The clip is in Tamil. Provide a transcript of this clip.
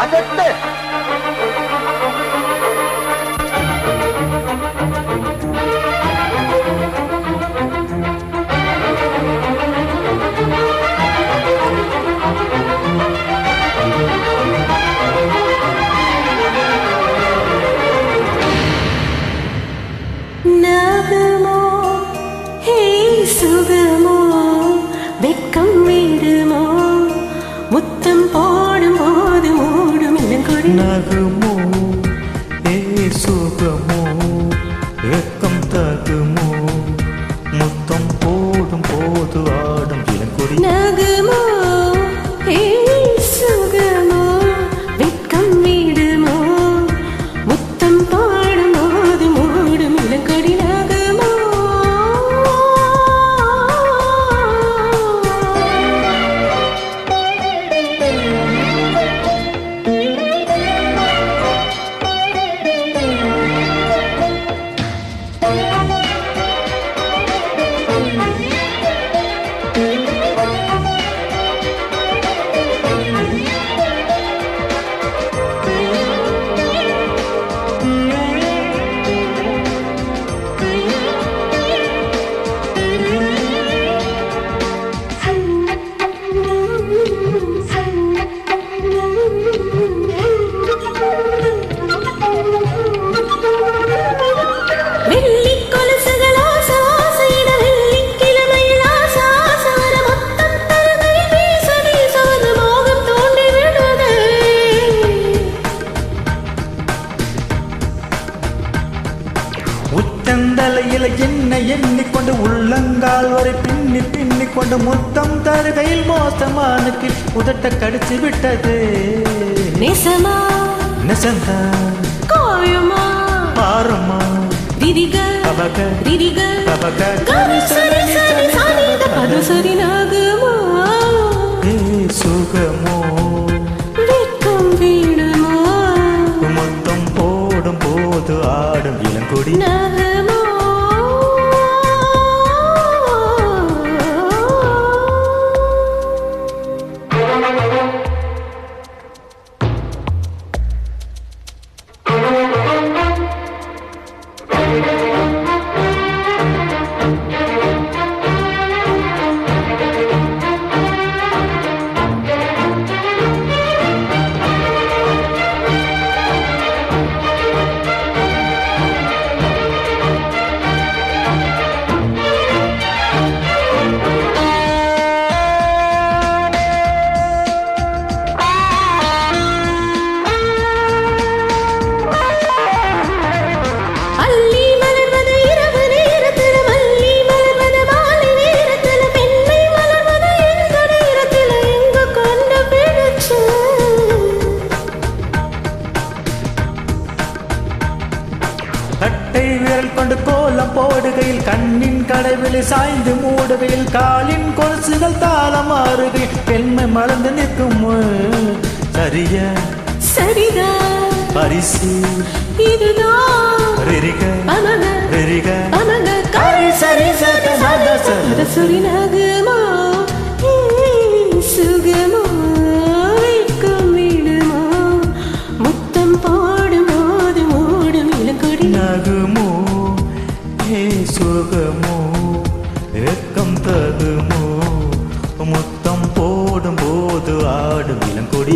அதட்டு நாகமோ ஹே சுகமோ வெட்கம் வீடுமோ முத்தம் போடுமோ நகுமோ ஏ சுகமோ வெக்கம் தகுமோ முத்தம் போடும் போது ஆடும் இளங்கொடி. நகு Merhaba. உச்சந்தலையில என்ன எண்ணிக்கொண்டு உள்ளங்கால் வரை பின்னி பின்னி கொண்டு முத்தம் தருகையில் மோசமான கிள் உதட்ட கடிச்சு விட்டது. நேசமா? நெசந்தா. காயமா பாரமா திதிக பபக திதிக பபக கரு சரி நாகமா? சுகமோ. வெட்கம் வீடுமா? முத்தம் போடும் போது ஆடும் இளங்கொடி. கண்ணின் கடவுளை சாய்ந்து மூடுகையில் காலின் கொலுசுகள் தாளம் மாறுகையில் பெண்மை மலர்ந்து நிற்கும் சரிய சரிதான் பரிசு இதுதான் சரி சரி சத சுரி முத்தம் போடும் போது ஆடும் இளங்கொடி.